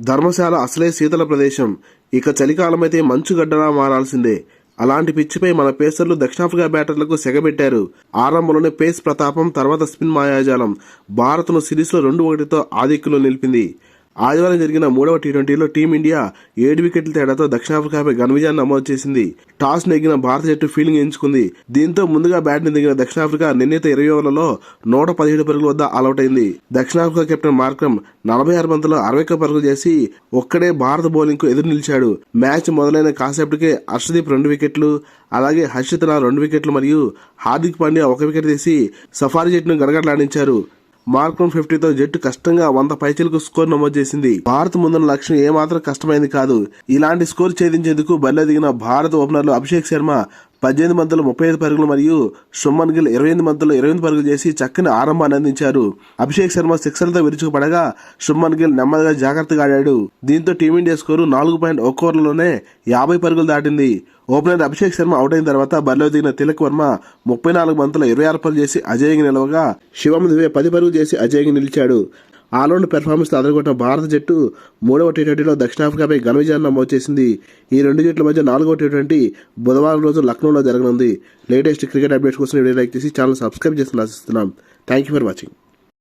ధర్మశాల అసలే శీతల ప్రదేశం. ఇక చలికాలమైతే మంచుగడ్డలా మారాల్సిందే. అలాంటి పిచ్చిపై మన పేసర్లు దక్షిణాఫ్రికా బ్యాటర్లకు సెగబెట్టారు. ఆరంభంలోనే పేస్ ప్రతాపం తర్వాత స్పిన్ మాయాజాలం. భారత్ను సిరీస్లో రెండు ఒకటితో ఆధిక్యంలో నిలిపింది. ఆదివారం జరిగిన మూడవ టీ ట్వంటీలో టీమిండియా ఏడు వికెట్ల తేడాతో దక్షిణాఫ్రికాపై ఘన విజయాన్ని నమోదు చేసింది. టాస్ నెగ్గిన భారత జట్టు ఫీల్డింగ్ ఎంచుకుంది. దీంతో ముందుగా బ్యాట్ని దిగిన దక్షిణాఫ్రికా నిర్ణీత ఇరవై ఓవర్లలో నూట పదిహేడు పరుగుల వద్ద ఆలౌట్ అయింది దక్షిణాఫ్రికా కెప్టెన్ మార్క్రమ్ నలభై ఆరు బంతుల్లో అరవై ఒక్క పరుగులు చేసి ఒక్కడే భారత బౌలింగ్కు ఎదురు నిలిచాడు. మ్యాచ్ మొదలైన కాసేపటికే హర్షదీప్ రెండు వికెట్లు అలాగే హర్షిత్ నా రెండు వికెట్లు మరియు హార్దిక్ పాండ్యా ఒక వికెట్ తీసి సఫారీ జట్టును గడగడలాడించారు. మార్కం ఫిఫ్టీతో జట్టు కష్టంగా వంద పైచలకు స్కోర్ నమోదు చేసింది. భారత్ ముందున్న లక్ష్యం ఏమాత్రం కష్టమైంది కాదు. ఇలాంటి స్కోర్ ఛేదించేందుకు బరిలో దిగిన భారత ఓపెనర్లు అభిషేక్ శర్మ పద్దెనిమిది మందులు ముప్పై ఐదు పరుగులు మరియు సుమన్ గిల్ ఇరవై ఎనిమిది మందులు ఇరవై ఎనిమిది పరుగులు చేసి చక్కని ఆరంభాన్ని అందించారు. అభిషేక్ శర్మ సిక్సర్లతో విరుచుకుపడగా సుమన్ గిల్ నెమ్మదిగా జాగ్రత్తగా ఆడాడు. దీంతో టీమిండియా స్కోరు నాలుగు పాయింట్ ఒక్క ఓవర్లలోనే యాభై పరుగులు దాటింది. ఓపెనర్ అభిషేక్ శర్మ అవుట్ అయిన తర్వాత బరిలో దిగిన తిలక్ వర్మ ముప్పై నాలుగు మందుల ఇరవై ఆరు పరుగులు చేసి అజయ్కి నిలవగా శివం దువే పది పరుగులు చేసి అజయ్కి నిలిచాడు. ఆల్రౌండ్ పెర్ఫార్మెన్స్తో అదరగొట్టిన భారత జట్టు మూడవ టీ ట్వంటీలో దక్షిణాఫ్రికాపై ఘన విజయాన్ని నమోదు చేసింది. ఈ రెండు జట్ల మధ్య నాలుగవ టీ ట్వంటీ బుధవారం రోజు లక్నోలో జరగనుంది. లేటెస్ట్ క్రికెట్ అప్డేట్స్ కోసం వీడియో లైక్ చేసి ఛానల్ సబ్స్క్రైబ్ చేసి ఆశిస్తున్నాం. Thank you for watching